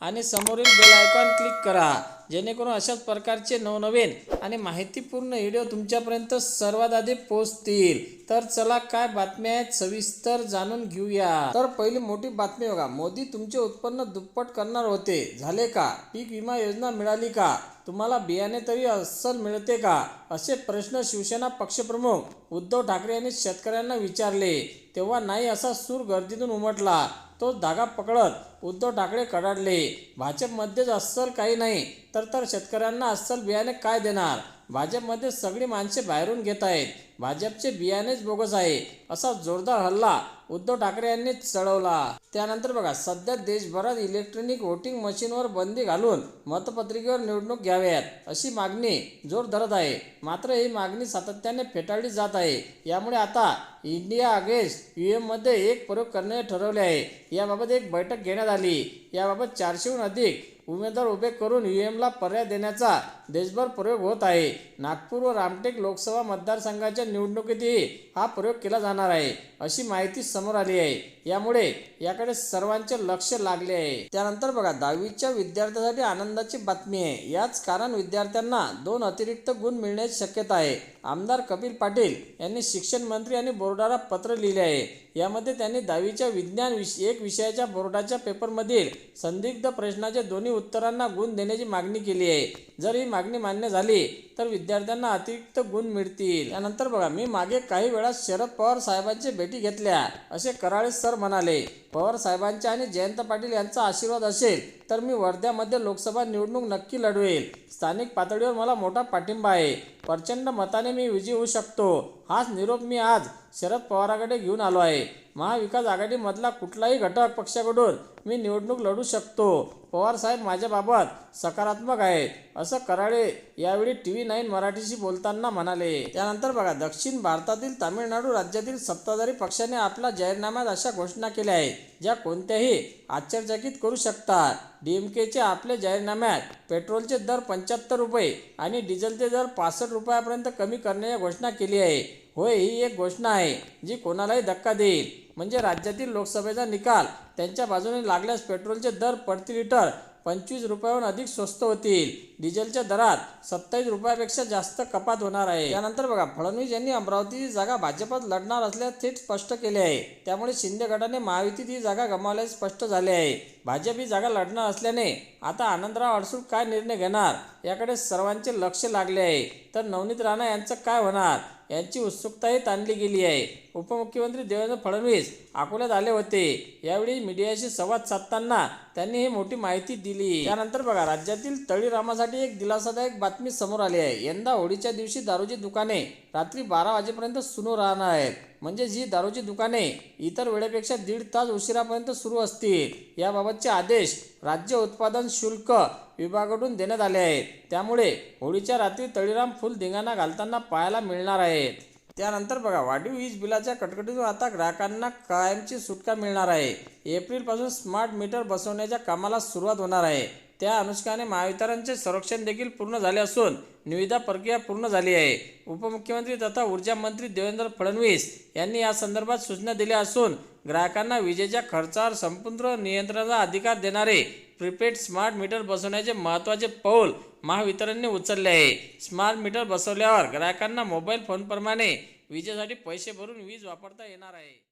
आणि समोरील bell icon click करा. जेणेकरून अशाच प्रकारचे नवनवीन आणि माहितीपूर्ण व्हिडिओ तुमच्यापर्यंत सर्वात आधी पोहोचतील. तर चला काय बातम्या आहेत सविस्तर जाणून घेऊया. तर पहिली मोठी बातमी बघा. मोदी तुमचे उत्पन्न दुप्पट करणार होते. झाले का? पीक विमा योजना मिळाली का? तुम्हाला बियाणे तरी अस्सल मिळते का? असे प्रश्न शिवसेना पक्षप्रमुख उद्धव ठाकरे यांनी शेतकऱ्यांना विचारले. तेव्हा नाही असा सूर गर्दीतून उमटला. तो धागा पकडत उद्धव ठाकरे कडाडले. भाजपमध्येच अस्सल काही नाही तर तर शेतकऱ्यांना अस्सल बियाणे काय देणार? भाजपमध्ये सगळी माणसे बाहेरून घेत आहेत. भाजपचे बियाणेच बोगस आहे असा जोरदार हल्ला उद्धव ठाकरे यांनी चढवला. त्यानंतर बघा सध्या देशभरात इलेक्ट्रॉनिक वोटिंग मशीनवर बंदी घालून मतपत्रिकेवर निवडणूक घ्याव्यात अशी मागणी जोर धरत आहे. मात्र ही मागणी सातत्याने फेटाळली जात आहे. यामुळे आता इंडिया अगेन्स्ट यू एममध्ये एक प्रयोग करण्याचे ठरवले आहे. याबाबत एक बैठक घेण्यात आली. याबाबत चारशेहून अधिक उमेदवार उभे करून ईव्हीएमला पर्याय देण्याचा देशभर प्रयोग होत आहे. नागपूर व रामटेक लोकसभा मतदारसंघाच्या निवडणुकीतही हा प्रयोग केला जाणार आहे अशी माहिती समोर आली आहे. यामुळे याकडे सर्वांचे लक्ष लागले आहे. त्यानंतर बघा दहावीच्या विद्यार्थ्यांसाठी आनंदाची बातमी आहे. याच कारण विद्यार्थ्यांना दोन अतिरिक्त गुण मिळण्याची शक्यता आहे. आमदार कपिल पाटील यांनी शिक्षण मंत्री आणि बोर्डाला पत्र लिहिले आहे. यामध्ये त्यांनी दहावीच्या विज्ञान विष एक विषयाच्या बोर्डाच्या पेपरमधील संदिग्ध प्रश्नाच्या दोन्ही उत्तरांना गुण देण्याची मागणी केली आहे. जर ही मागणी मान्य झाली तर विद्यार्थ्यांना अतिरिक्त गुण मिळतील. त्यानंतर बघा मी मागे काही वेळा शरद पवार साहेबांची भेटी घेतल्या असे कराळे सर म्हणाले पवार साहेबांच्या आणि जयंत पाटील यांचा आशीर्वाद असेल तर मी वर्ध्यामध्ये लोकसभा निवडणूक नक्की लढवेल. स्थानिक पातळीवर मला मोठा पाठिंबा आहे. प्रचंड मताने मी विजयी होऊ शकतो. हाच निरोप मी आज शरद पवाराकडे घेऊन आलो आहे. महाविकास आघाडीमधला कुठलाही घटक पक्षाकडून मी निवडणूक लढू शकतो. पवार साहेब माझ्याबाबत सकारात्मक आहेत असं कराळे यावेळी टी व्ही नाईन मराठीशी बोलताना म्हणाले. त्यानंतर बघा दक्षिण भारतातील तामिळनाडू राज्यातील सत्ताधारी पक्षाने आपल्या जाहीरनाम्यात अशा घोषणा केल्या आहेत ज्या कोणत्याही आश्चर्यचकित करू शकतात. डीएमकेचे आपल्या जाहीरनाम्यात पेट्रोलचे दर पंच्याहत्तर रुपये आणि डिझेलचे दर पासष्ट रुपयापर्यंत कमी करण्याची घोषणा केली आहे. होय ही एक घोषणा आहे जी कोणालाही धक्का देईल. म्हणजे राज्यातील लोकसभेचा निकाल त्यांच्या बाजूने लागल्यास पेट्रोलचे दर प्रति लिटर. पंचवीस रुपयाहून अधिक स्वस्त होतील. डिझेलच्या दरात सत्तावीस रुपयापेक्षा जास्त कपात होणार आहे. त्यानंतर बघा फडणवीस यांनी अमरावतीची जागा भाजपात लढणार असल्यास थेट स्पष्ट केले आहे. त्यामुळे शिंदे गटाने महायुतीत ही जागा गमावल्याचे स्पष्ट झाले आहे. भाजप ही जागा लढणार असल्याने आता आनंदराव अडसूळ काय निर्णय घेणार? याकडे सर्वांचे लक्ष लागले आहे. तर नवनीत राणा यांचं काय होणार? यांची उत्सुकताही ताणली गेली आहे. उपमुख्यमंत्री देवेंद्र फडणवीस अकोल्यात आले होते. यावेळी मीडियाशी संवाद साधताना त्यांनी ही मोठी माहिती दिली. त्यानंतर बघा राज्यातील तळीरामासाठी एक दिलासादायक बातमी समोर आली आहे. यंदा होळीच्या दिवशी दारूची दुकाने रात्री बारा वाजेपर्यंत सुरू राहणार आहेत. म्हणजे जी दारूची दुकाने इतर वेळेपेक्षा दीड तास उशिरापर्यंत सुरू असतील याबाबतचे आदेश राज्य उत्पादन शुल्क विभागाकडून देण्यात आले आहेत. त्यामुळे होळीच्या रात्री तळीराम फुल धिंगाणा घालताना पाहायला मिळणार आहेत. त्यानंतर बघा वाढीव वीज बिलाच्या कटकटीतून आता ग्राहकांना कायमची सुटका मिळणार आहे. एप्रिलपासून स्मार्ट मीटर बसवण्याच्या कामाला सुरुवात होणार आहे. त्या अनुषंगाने महावितरणचे संरक्षण देखील पूर्ण झाले असून निविदा प्रक्रिया पूर्ण झाली आहे. उपमुख्यमंत्री तथा ऊर्जा मंत्री देवेंद्र फडणवीस यांनी या संदर्भात सूचना दिल्या असून ग्राहकांना विजेच्या खर्चावर संपूर्ण नियंत्रणाचा अधिकार देणारे प्रीपेड स्मार्ट मीटर बसवण्याचे महत्त्वाचे पाऊल महावितरणने उचलले आहे. स्मार्ट मीटर बसवल्यावर ग्राहकांना मोबाईल फोनप्रमाणे विजेसाठी पैसे भरून वीज वापरता येणार आहे.